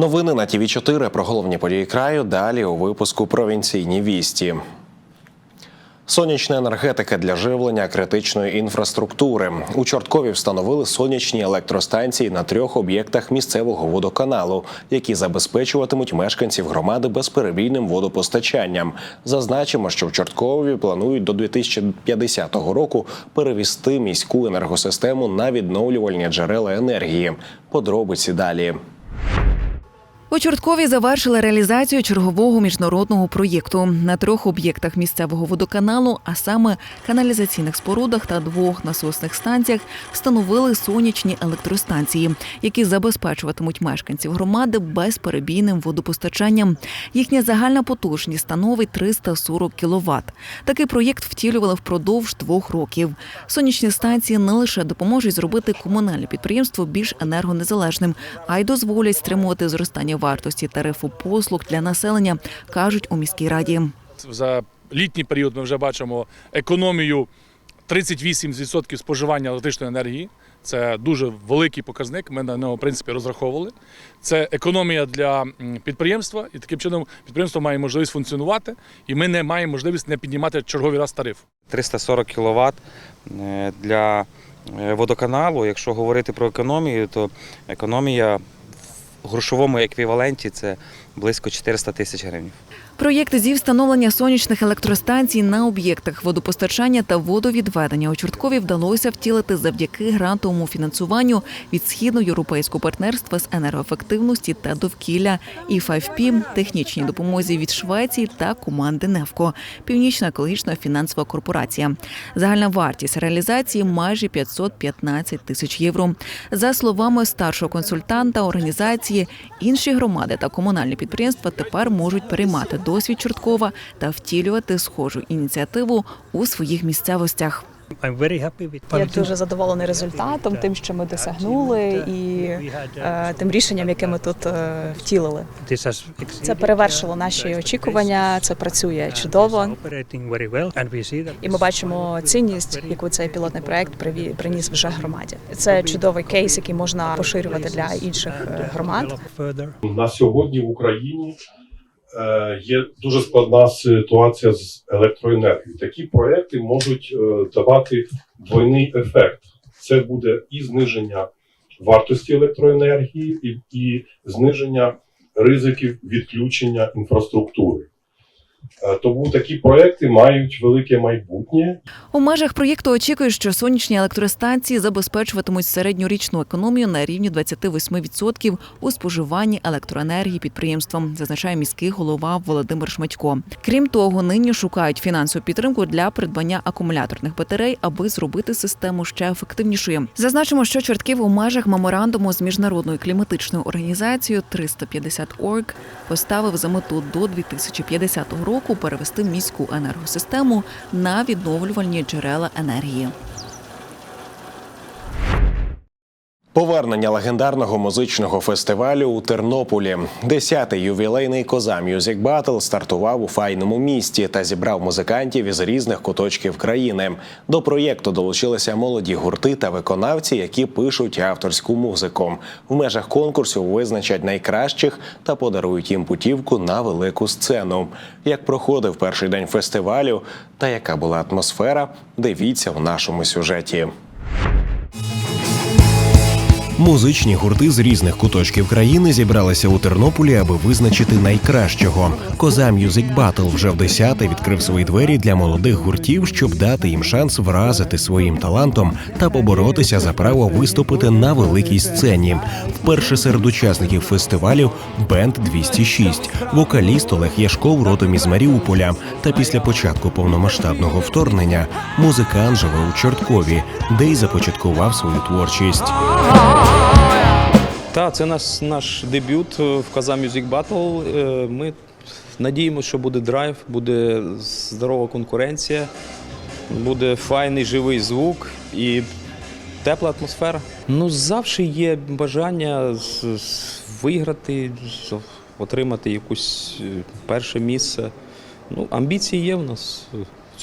Новини на ТІВІ 4 про головні події краю. Далі у випуску провінційні вісті. Сонячна енергетика для живлення критичної інфраструктури. У Чорткові встановили сонячні електростанції на трьох об'єктах місцевого водоканалу, які забезпечуватимуть мешканців громади безперебійним водопостачанням. Зазначимо, що в Чорткові планують до 2050 року перевести міську енергосистему на відновлювальні джерела енергії. Подробиці далі. У Чорткові завершили реалізацію чергового міжнародного проєкту на трьох об'єктах місцевого водоканалу, а саме каналізаційних спорудах та двох насосних станціях, встановили сонячні електростанції, які забезпечуватимуть мешканців громади безперебійним водопостачанням. Їхня загальна потужність становить 340 кВт. Такий проєкт втілювали впродовж двох років. Сонячні станції не лише допоможуть зробити комунальне підприємство більш енергонезалежним, а й дозволять стримувати зростання вартості тарифу послуг для населення, кажуть у міській раді. за літній період ми вже бачимо економію 38% споживання електричної енергії. Це дуже великий показник. Ми на нього в принципі розраховували. Це економія для підприємства, і таким чином підприємство має можливість функціонувати, і ми не маємо можливість не піднімати черговий раз тариф. 340 кВт е, для е, водоканалу. Якщо говорити про економію, то економія грошовому еквіваленті це близько 400 тисяч гривень. Проєкт зі встановлення сонячних електростанцій на об'єктах водопостачання та водовідведення у Чорткові вдалося втілити завдяки грантовому фінансуванню від східноєвропейського партнерства з енергоефективності та довкілля і 5P, технічній допомозі від Швеції та команди Невко, Північна екологічна фінансова корпорація. Загальна вартість реалізації майже 515 тисяч євро. За словами старшого консультанта організації, інші громади та комунальні підприємства тепер можуть переймати досвід Чорткова та втілювати схожу ініціативу у своїх місцевостях. I'm very happy with Я дуже задоволений результатом, тим, що ми досягнули, і е, тим рішенням, яке ми тут е, втілили. This has Це перевершило наші очікування. Це працює чудово. operating very well and we see that І ми бачимо цінність, яку цей пілотний проект приві- приніс вже громаді. Це чудовий кейс, який можна поширювати для інших е, громад. develop. На сьогодні в Україні є дуже складна ситуація з електроенергією. Такі проекти можуть е, давати двойний ефект. Це буде і зниження вартості електроенергії, і, і зниження ризиків відключення інфраструктури. Е, Тому такі проекти мають велике майбутнє У межах проєкту очікують, що сонячні електростанції забезпечуватимуть середньорічну економію на рівні 28% у споживанні електроенергії підприємством, зазначає міський голова Володимир Шматько. Крім того, нині шукають фінансову підтримку для придбання акумуляторних батарей, аби зробити систему ще ефективнішою. Зазначимо, що чортків у межах меморандуму з міжнародною кліматичною організацією 350 Org поставив за мету до 2050 року перевести міську енергосистему на відновлювальні джерела енергії. Повернення легендарного музичного фестивалю у Тернополі. Десятий ювілейний Коза Мюзік Батл стартував у файному місті та зібрав музикантів із різних куточків країни. До проєкту долучилися молоді гурти та виконавці, які пишуть авторську музику. В межах конкурсу визначать найкращих та подарують їм путівку на велику сцену. Як проходив перший день фестивалю та яка була атмосфера, дивіться в нашому сюжеті. Музичні гурти з різних куточків країни зібралися у Тернополі, аби визначити найкращого. Коза Мюзик Батл вже в десяте відкрив свої двері для молодих гуртів, щоб дати їм шанс вразити своїм талантом та поборотися за право виступити на великій сцені. Вперше серед учасників фестивалю бенд 206, вокаліст Олег Яшков родом із Маріуполя. Та після початку повномасштабного вторгнення музикант живе у Чорткові, де й започаткував свою творчість. Так, це наш, наш дебют е, в Каза Music Battle. Е, Ми надіємося, що буде драйв, буде здорова конкуренція, буде файний живий звук і тепла атмосфера. Ну, завжди є бажання виграти, отримати якусь е, перше місце. Ну, амбіції є в нас.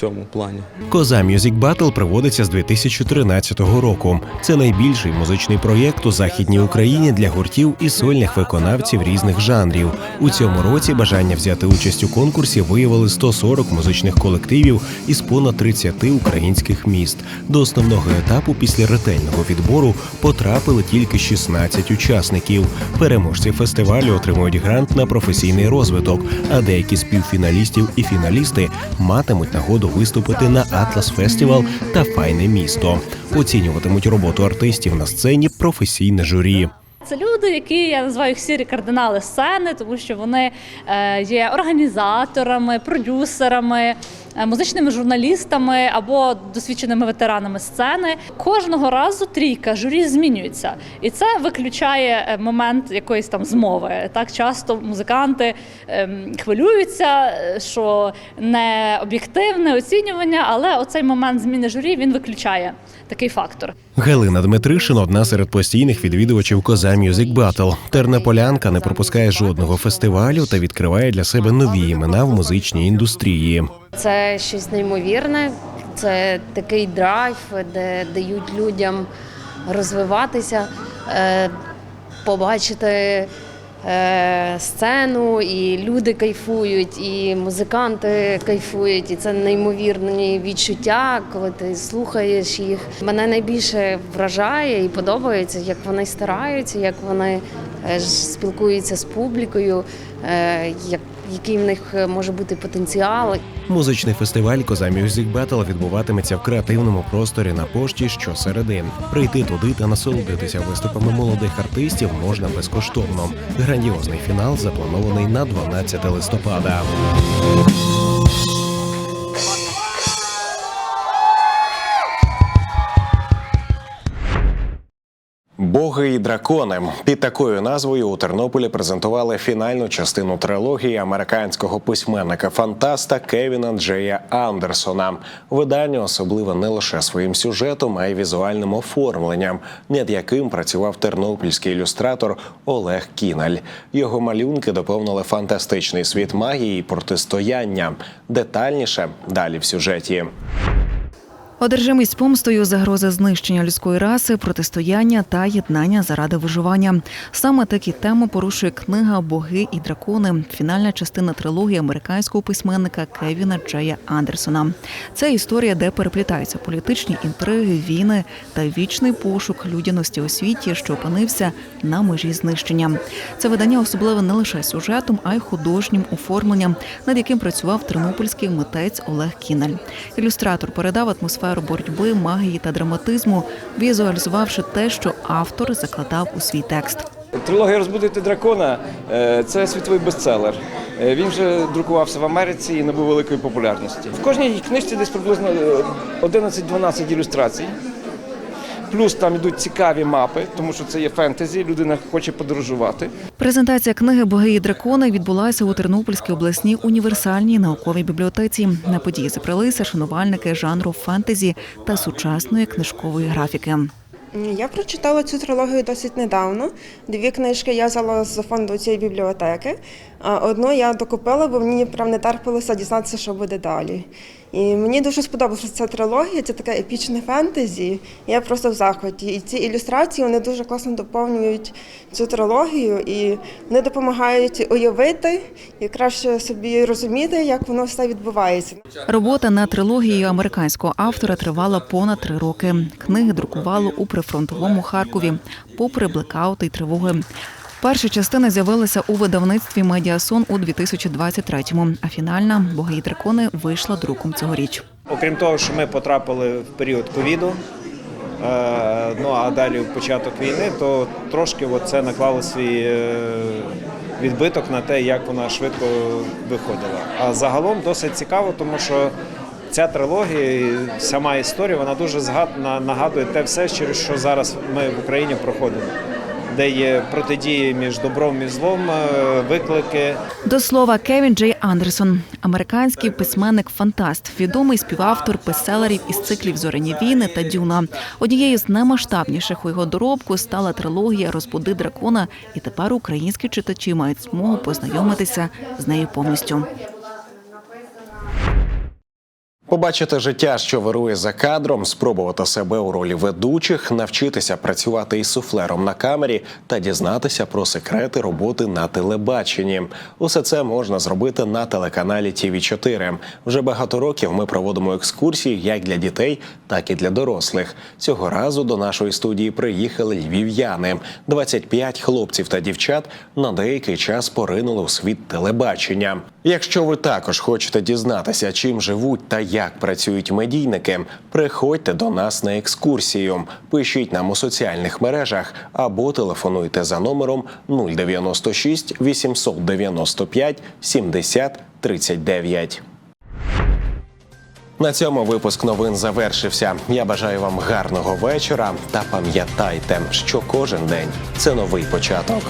Цьому плані. Коза Music Battle проводиться з 2013 року. Це найбільший музичний проєкт у західній Україні для гуртів і сольних виконавців різних жанрів. У цьому році бажання взяти участь у конкурсі виявили 140 музичних колективів із понад 30 українських міст. До основного етапу після ретельного відбору потрапили тільки 16 учасників. Переможці фестивалю отримують грант на професійний розвиток, а деякі з півфіналістів і фіналісти матимуть нагоду виступити на Атлас Фестивал та Файне місто. Оцінюватимуть роботу артистів на сцені професійне журі. Це люди, які я називаю їх сірі кардинали сцени, тому що вони е, є організаторами, продюсерами, е, музичними журналістами або досвідченими ветеранами сцени. Кожного разу трійка журі змінюється, і це виключає е, момент якоїсь там змови. Так часто музиканти ем, хвилюються, що не об'єктивне оцінювання, але оцей момент зміни журі він виключає такий фактор. Галина Дмитришин одна серед постійних відвідувачів Коза Мюзик Батл. Тернополянка не пропускає жодного фестивалю та відкриває для себе нові імена в музичній індустрії. Це щось неймовірне, це такий драйв, де дають людям розвиватися, е, побачити сцену, і люди кайфують, і музиканти кайфують, і це неймовірні відчуття, коли ти слухаєш їх. Мене найбільше вражає і подобається, як вони стараються, як вони е, спілкуються з публікою, е, як, який в них може бути потенціал. Музичний фестиваль Коза Music Battle відбуватиметься в креативному просторі на пошті щосереди. Прийти туди та насолодитися виступами молодих артистів можна безкоштовно. Грандіозний фінал запланований на 12 листопада. Боги і дракони під такою назвою у Тернополі презентували фінальну частину трилогії американського письменника фантаста Кевіна Джея Андерсона. Видання особливо не лише своїм сюжетом, а й візуальним оформленням, над яким працював тернопільський ілюстратор Олег Кіналь. Його малюнки доповнили фантастичний світ магії і протистояння. Детальніше далі в сюжеті. Одержимість помстою, загроза знищення людської раси, протистояння та єднання заради виживання. Саме такі теми порушує книга Боги і дракони, фінальна частина трилогії американського письменника Кевіна Джея Андерсона. Це історія, де переплітаються політичні інтриги, війни та вічний пошук людяності у світі, що опинився на межі знищення. Це видання особливе не лише сюжетом, а й художнім оформленням, над яким працював тернопільський митець Олег Кіналь. Ілюстратор передав атмосферу боротьби, магії та драматизму, візуалізувавши те, що автор закладав у свій текст. Трилогія Розбудити дракона е, це світовий бестселер. Е, Він вже друкувався в Америці і набув великої популярності. В кожній книжці десь приблизно е, 11-12 ілюстрацій. Плюс там йдуть цікаві мапи, тому що це є фентезі, людина хоче подорожувати. Презентація книги Боги і дракони відбулася у Тернопільській обласній універсальній науковій бібліотеці. На події зібралися шанувальники жанру фентезі та сучасної книжкової графіки. Я прочитала цю трилогію досить недавно. Дві книжки я взяла з фонду цієї бібліотеки. Одну я докупила, бо мені прям не терпилося дізнатися, що буде далі. І мені дуже сподобалася ця трилогія, це таке епічне фентезі. Я просто в захваті. І ці ілюстрації вони дуже класно доповнюють цю трилогію, і вони допомагають уявити і краще собі розуміти, як воно все відбувається. Робота над трилогією американського автора тривала понад три роки. Книги друкували у прифронтовому Харкові, попри блекаути й тривоги. Перша частина з'явилася у видавництві Медіасон у 2023-му, а фінальна Боги і дракони вийшла друком цьогоріч. Окрім того, що ми потрапили в період ковіду, е, ну а далі початок війни, то трошки це наклало свій е, відбиток на те, як вона швидко виходила. А загалом досить цікаво, тому що ця трилогія, сама історія, вона дуже нагадує те все, через що зараз ми в Україні проходимо. Де є протидії між добром і злом, е, виклики, До слова, Кевін Джей Андерсон, американський письменник-фантаст, відомий співавтор бестселерів із циклів Зоряні війни та Дюна. Однією з наймасштабніших у його доробку стала трилогія Розбуди дракона, і тепер українські читачі мають змогу познайомитися з нею повністю. Побачити життя, що вирує за кадром, спробувати себе у ролі ведучих, навчитися працювати із суфлером на камері та дізнатися про секрети роботи на телебаченні. Усе це можна зробити на телеканалі tv 4 Вже багато років ми проводимо екскурсії як для дітей, так і для дорослих. Цього разу до нашої студії приїхали львів'яни. 25 хлопців та дівчат на деякий час поринули у світ телебачення. Якщо ви також хочете дізнатися, чим живуть та як працюють медійники, приходьте до нас на екскурсію. Пишіть нам у соціальних мережах або телефонуйте за номером 096 895 70 39. На цьому випуск новин завершився. Я бажаю вам гарного вечора та пам'ятайте, що кожен день це новий початок.